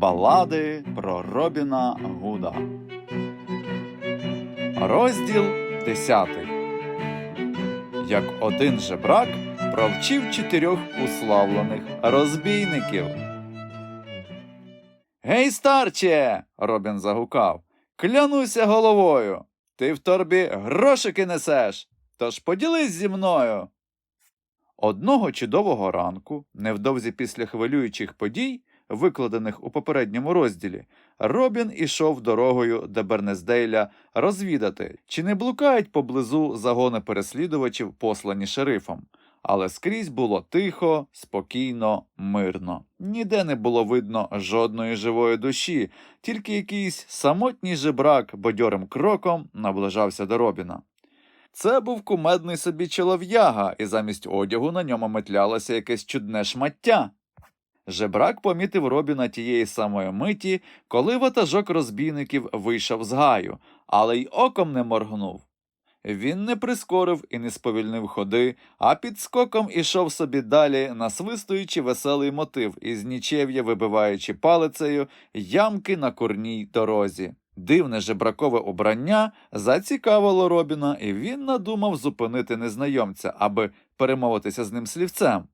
Балади про Робіна Гуда. Розділ 10. Як один жебрак провчив чотирьох уславлених розбійників. Гей, старче. Робін загукав. Клянуся головою. Ти в торбі грошики несеш. Тож поділись зі мною. Одного чудового ранку, невдовзі після хвилюючих подій, викладених у попередньому розділі, Робін ішов дорогою до Бернездейля розвідати, чи не блукають поблизу загони переслідувачів, послані шерифом. Але скрізь було тихо, спокійно, мирно. Ніде не було видно жодної живої душі, тільки якийсь самотній жебрак бадьорим кроком наближався до Робіна. Це був кумедний собі чолов'яга, і замість одягу на ньому метлялося якесь чудне шмаття. Жебрак помітив Робіна тієї самої миті, коли ватажок розбійників вийшов з гаю, але й оком не моргнув. Він не прискорив і не сповільнив ходи, а під скоком ішов собі далі, насвистуючи веселий мотив із нічев'я вибиваючи палицею ямки на курній дорозі. Дивне жебракове убрання зацікавило Робіна, і він надумав зупинити незнайомця, аби перемовитися з ним слівцем.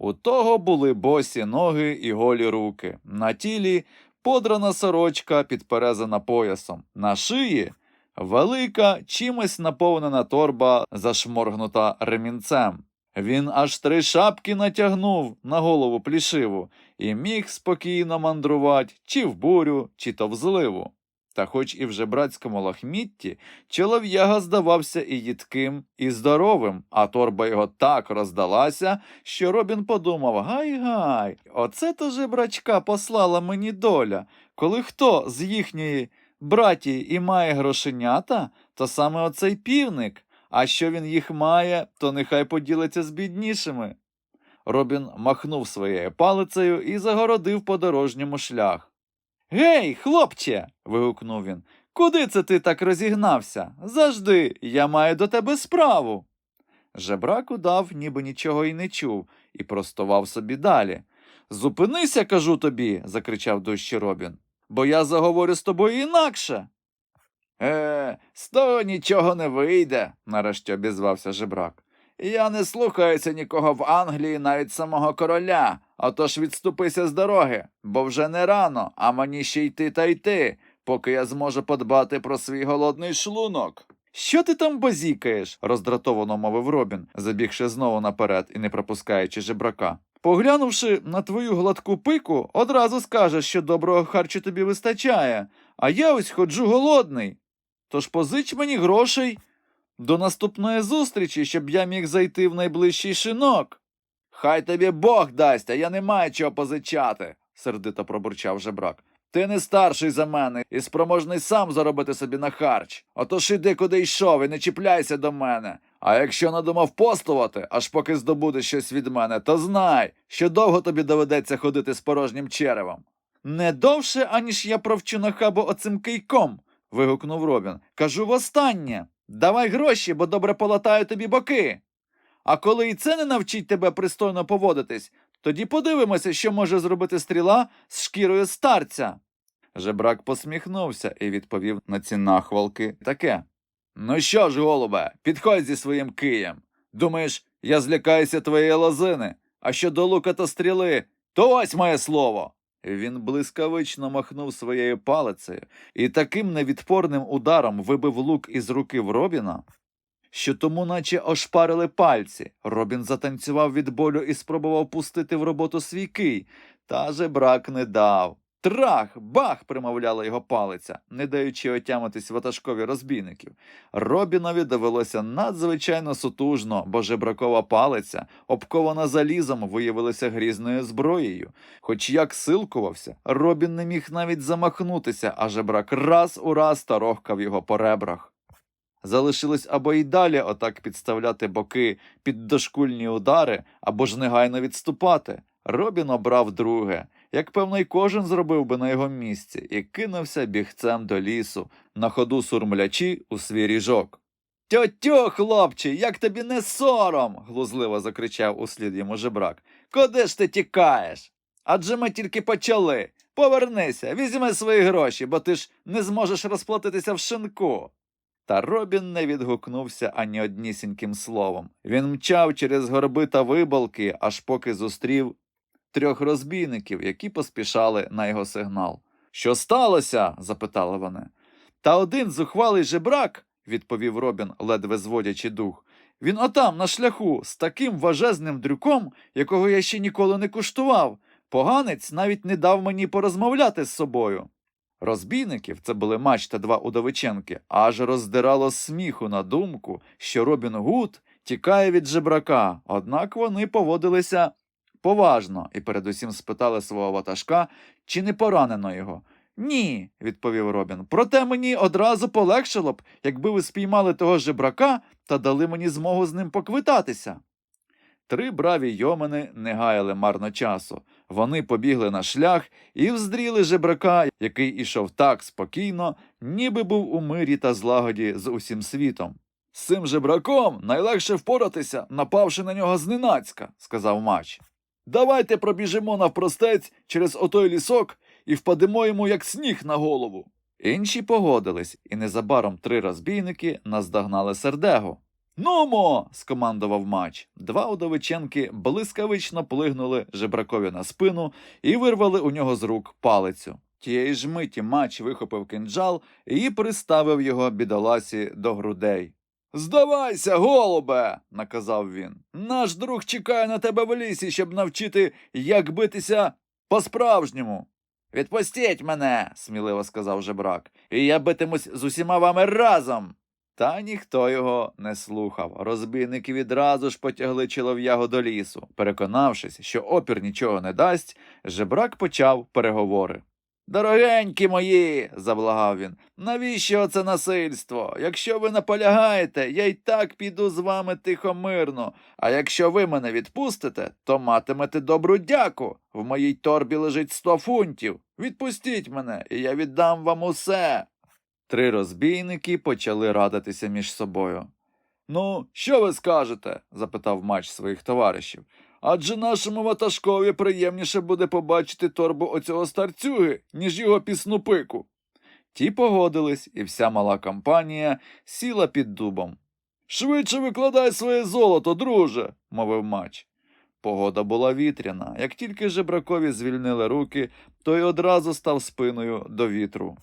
У того були босі ноги і голі руки. На тілі подрана сорочка, підперезана поясом. На шиї велика, чимось наповнена торба, зашморгнута ремінцем. Він аж три шапки натягнув на голову плішиву і міг спокійно мандрувати чи в бурю, чи то в зливу. Та хоч і в жебрацькому лахмітті, чолов'яга здавався і їдким, і здоровим, а торба його так роздалася, що Робін подумав гай-гай, оце то жебрачка послала мені доля, коли хто з їхньої браті і має грошенята, то саме оцей півник, а що він їх має, то нехай поділиться з біднішими. Робін махнув своєю палицею і загородив подорожньому шлях. Гей, хлопче. вигукнув він. Куди це ти так розігнався? Завжди, я маю до тебе справу. Жебрак удав, ніби нічого й не чув, і простував собі далі. Зупинися, кажу тобі, закричав дужче Робін, бо я заговорю з тобою інакше. Е, з того нічого не вийде, нарешті обізвався жебрак. Я не слухаюся нікого в Англії, навіть самого короля. Отож відступися з дороги, бо вже не рано, а мені ще йти та йти, поки я зможу подбати про свій голодний шлунок. Що ти там базікаєш? роздратовано мовив Робін, забігши знову наперед і не пропускаючи жебрака. Поглянувши на твою гладку пику, одразу скажеш, що доброго харчу тобі вистачає, а я ось ходжу голодний. Тож позич мені грошей до наступної зустрічі, щоб я міг зайти в найближчий шинок. Хай тобі Бог дасть, а я не маю чого позичати, сердито пробурчав жебрак. Ти не старший за мене і спроможний сам заробити собі на харч. Отож іди куди йшов і не чіпляйся до мене. А якщо надумав постувати, аж поки здобудеш щось від мене, то знай, що довго тобі доведеться ходити з порожнім черевом. Не довше, аніж я провчу нахабу оцим кийком. вигукнув Робін. Кажу востаннє. Давай гроші, бо добре полатаю тобі боки. А коли і це не навчить тебе пристойно поводитись, тоді подивимося, що може зробити стріла з шкірою старця. Жебрак посміхнувся і відповів на ці нахвалки таке. Ну що ж, голубе, підходь зі своїм києм. Думаєш, я злякаюся твоєї лозини, а щодо лука та стріли, то ось моє слово. Він блискавично махнув своєю палицею і таким невідпорним ударом вибив лук із руки в Робіна, що тому наче ошпарили пальці. Робін затанцював від болю і спробував пустити в роботу свій кий, та же брак не дав. Трах, бах! примовляла його палиця, не даючи отямитись ватажкові розбійників. Робінові довелося надзвичайно сутужно, бо жебракова палиця, обкована залізом, виявилася грізною зброєю. Хоч як силкувався, Робін не міг навіть замахнутися, а жебрак раз у раз тарохкав його по ребрах. Залишилось або й далі отак підставляти боки під дошкульні удари, або ж негайно відступати. Робін обрав друге, як певно й кожен зробив би на його місці, і кинувся бігцем до лісу, на ходу сурмлячи у свій ріжок. Тьотю, хлопче, як тобі не сором. глузливо закричав услід йому жебрак. Куди ж ти тікаєш? Адже ми тільки почали. Повернися, візьми свої гроші, бо ти ж не зможеш розплатитися в шинку. Та Робін не відгукнувся ані однісіньким словом. Він мчав через горби та вибалки, аж поки зустрів трьох розбійників, які поспішали на його сигнал. Що сталося? запитали вони. Та один зухвалий жебрак, відповів Робін, ледве зводячи дух. Він отам, на шляху, з таким важезним дрюком, якого я ще ніколи не куштував. Поганець навіть не дав мені порозмовляти з собою. Розбійників, це були мач та два удовиченки, аж роздирало сміху на думку, що Робін Гуд тікає від жебрака, однак вони поводилися поважно і передусім спитали свого ватажка, чи не поранено його. Ні, відповів Робін. Проте мені одразу полегшило б, якби ви спіймали того жебрака та дали мені змогу з ним поквитатися. Три браві йомини не гаяли марно часу. Вони побігли на шлях і вздріли жебрака, який ішов так спокійно, ніби був у мирі та злагоді з усім світом. З цим жебраком найлегше впоратися, напавши на нього зненацька, сказав мач. Давайте пробіжимо навпростець через отой лісок і впадемо йому як сніг на голову. Інші погодились, і незабаром три розбійники наздогнали сердегу. Нумо. скомандував мач. Два удовиченки блискавично плигнули жебракові на спину і вирвали у нього з рук палицю. Тієї ж миті мач вихопив кинджал і приставив його бідоласі до грудей. Здавайся, голубе, наказав він. Наш друг чекає на тебе в лісі, щоб навчити, як битися по-справжньому. Відпустіть мене, сміливо сказав жебрак, і я битимусь з усіма вами разом. Та ніхто його не слухав. Розбійники відразу ж потягли чолов'ягу до лісу. Переконавшись, що опір нічого не дасть, жебрак почав переговори. Дорогенькі мої, заблагав він, навіщо оце насильство? Якщо ви наполягаєте, я й так піду з вами тихомирно, а якщо ви мене відпустите, то матимете добру дяку. В моїй торбі лежить сто фунтів. Відпустіть мене, і я віддам вам усе. Три розбійники почали радитися між собою. Ну, що ви скажете? запитав мач своїх товаришів. Адже нашому ватажкові приємніше буде побачити торбу оцього старцюги, ніж його пісну пику. Ті погодились, і вся мала компанія сіла під дубом. Швидше викладай своє золото, друже, мовив мач. Погода була вітряна. Як тільки жебракові звільнили руки, той одразу став спиною до вітру.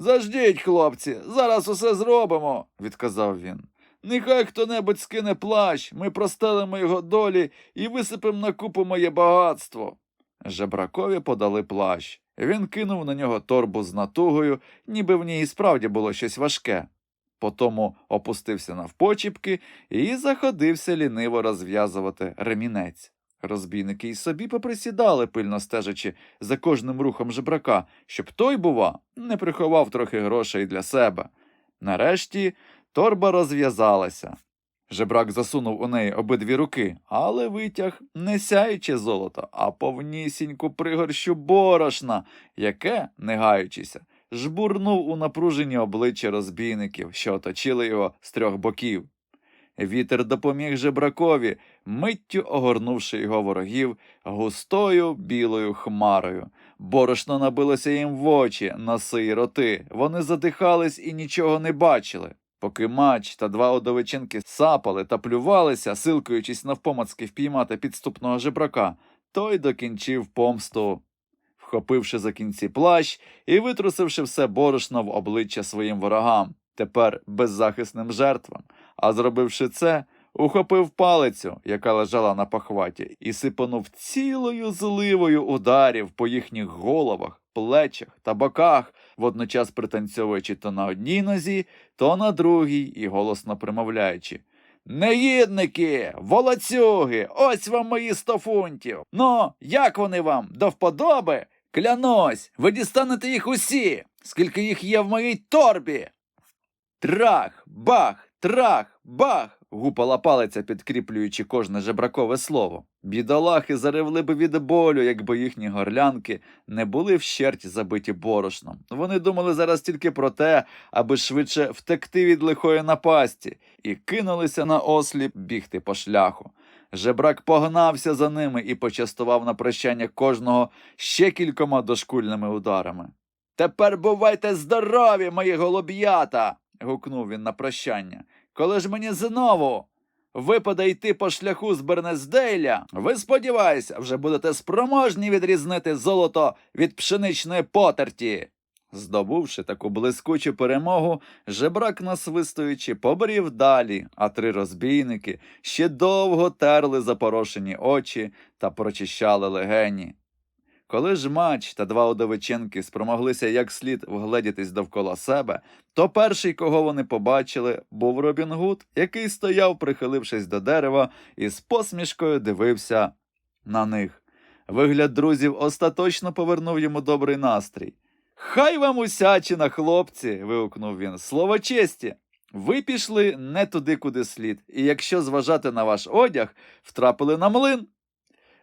Заждіть, хлопці, зараз усе зробимо, відказав він. Нехай хто небудь скине плащ, ми простелимо його долі і висипемо на купу моє багатство. Жебракові подали плащ. Він кинув на нього торбу з натугою, ніби в ній справді було щось важке. Потому опустився навпочіпки і заходився ліниво розв'язувати ремінець. Розбійники й собі поприсідали, пильно стежачи за кожним рухом жебрака, щоб той, бува, не приховав трохи грошей для себе. Нарешті торба розв'язалася. Жебрак засунув у неї обидві руки, але витяг не сяюче золото, а повнісіньку пригорщу борошна, яке, не гаючися, жбурнув у напружені обличчя розбійників, що оточили його з трьох боків. Вітер допоміг жебракові, миттю огорнувши його ворогів густою білою хмарою. Борошно набилося їм в очі, носи й роти. Вони задихались і нічого не бачили. Поки мач та два одовиченки сапали та плювалися, силкуючись навпомацки впіймати підступного жебрака, той докінчив помсту, вхопивши за кінці плащ і витрусивши все борошно в обличчя своїм ворогам, тепер беззахисним жертвам. А зробивши це, ухопив палицю, яка лежала на похваті, і сипанув цілою зливою ударів по їхніх головах, плечах та боках, водночас пританцьовуючи то на одній нозі, то на другій і голосно примовляючи. Негідники, волоцюги, ось вам мої сто фунтів. Ну, як вони вам, до вподоби? Клянусь, ви дістанете їх усі, скільки їх є в моїй торбі. Трах, бах, трах, бах. гупала палиця, підкріплюючи кожне жебракове слово. Бідолахи заревли би від болю, якби їхні горлянки не були вщерть забиті борошном. Вони думали зараз тільки про те, аби швидше втекти від лихої напасті, і кинулися на осліп бігти по шляху. Жебрак погнався за ними і почастував на прощання кожного ще кількома дошкульними ударами. Тепер бувайте здорові, мої голуб'ята. Гукнув він на прощання. Коли ж мені знову випаде йти по шляху з Бернездейля, ви сподіваюся, вже будете спроможні відрізнити золото від пшеничної потерті. Здобувши таку блискучу перемогу, жебрак, насвистуючи, побрів далі, а три розбійники ще довго терли запорошені очі та прочищали легені. Коли ж мач та два удовиченки спромоглися як слід вгледітись довкола себе, то перший, кого вони побачили, був Робін Гуд, який стояв, прихилившись до дерева, і з посмішкою дивився на них. Вигляд друзів остаточно повернув йому добрий настрій. Хай вам усячина, хлопці. вигукнув він. Слово честі. Ви пішли не туди, куди слід, і якщо зважати на ваш одяг, втрапили на млин.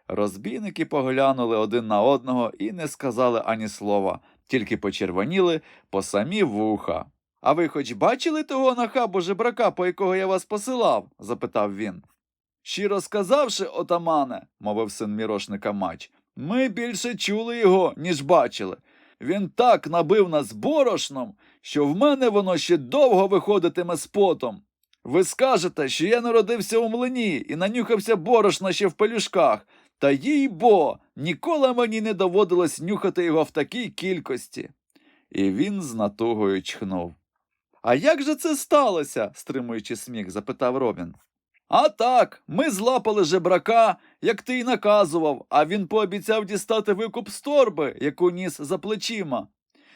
Розбійники поглянули один на одного і не сказали ані слова, тільки почервоніли по самі вуха. А ви хоч бачили того нахабу жебрака, по якого я вас посилав? запитав він. Щиро сказавши, отамане, мовив син мірошника мач, ми більше чули його, ніж бачили. Він так набив нас борошном, що в мене воно ще довго виходитиме з потом. Ви скажете, що я народився у млині і нанюхався борошна ще в пелюшках, та їй бо, ніколи мені не доводилось нюхати його в такій кількості. І він з натугою чхнув. А як же це сталося? стримуючи сміх, запитав Робін. А так, ми злапали жебрака, як ти й наказував, а він пообіцяв дістати викуп з торби, яку ніс за плечима.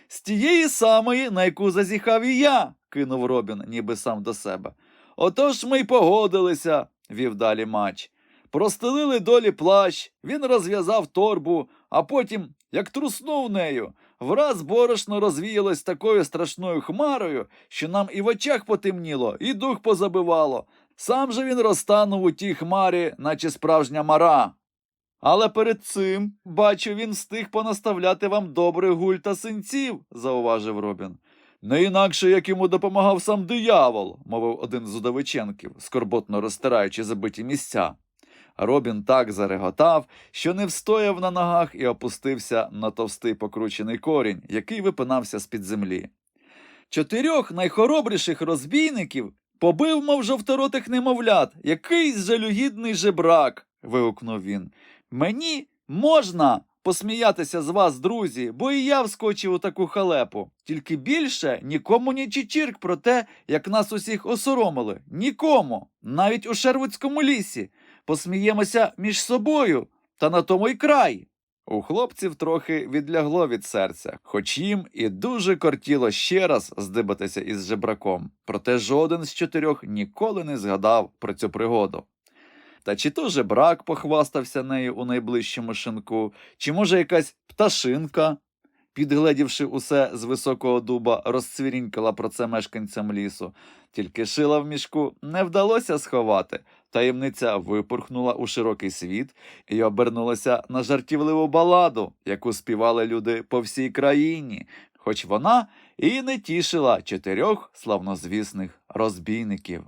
З тієї самої, на яку зазіхав і я, кинув Робін, ніби сам до себе. Отож ми й погодилися, вів далі мач. Простелили долі плащ, він розв'язав торбу, а потім, як труснув нею, враз борошно розвіялось такою страшною хмарою, що нам і в очах потемніло, і дух позабивало. Сам же він розтанув у тій хмарі, наче справжня мара. Але перед цим, бачу, він встиг понаставляти вам добрих гуль та синців, зауважив Робін. Не інакше, як йому допомагав сам диявол, мовив один з удовиченків, скорботно розтираючи забиті місця. Робін так зареготав, що не встояв на ногах і опустився на товстий покручений корінь, який випинався з-під землі. Чотирьох найхоробріших розбійників побив, мов жовторотих немовлят, якийсь жалюгідний жебрак. вигукнув він. Мені можна посміятися з вас, друзі, бо і я вскочив у таку халепу. Тільки більше нікому ні чичірк про те, як нас усіх осоромили. Нікому, навіть у Шервудському лісі. Посміємося між собою, та на тому й край. У хлопців трохи відлягло від серця, хоч їм і дуже кортіло ще раз здибатися із жебраком, проте жоден з чотирьох ніколи не згадав про цю пригоду. Та чи то жебрак похвастався нею у найближчому шинку, чи може якась пташинка, підгледівши усе з високого дуба, розцвірінькала про це мешканцям лісу, тільки шила в мішку не вдалося сховати. Таємниця випорхнула у широкий світ і обернулася на жартівливу баладу, яку співали люди по всій країні, хоч вона і не тішила чотирьох славнозвісних розбійників.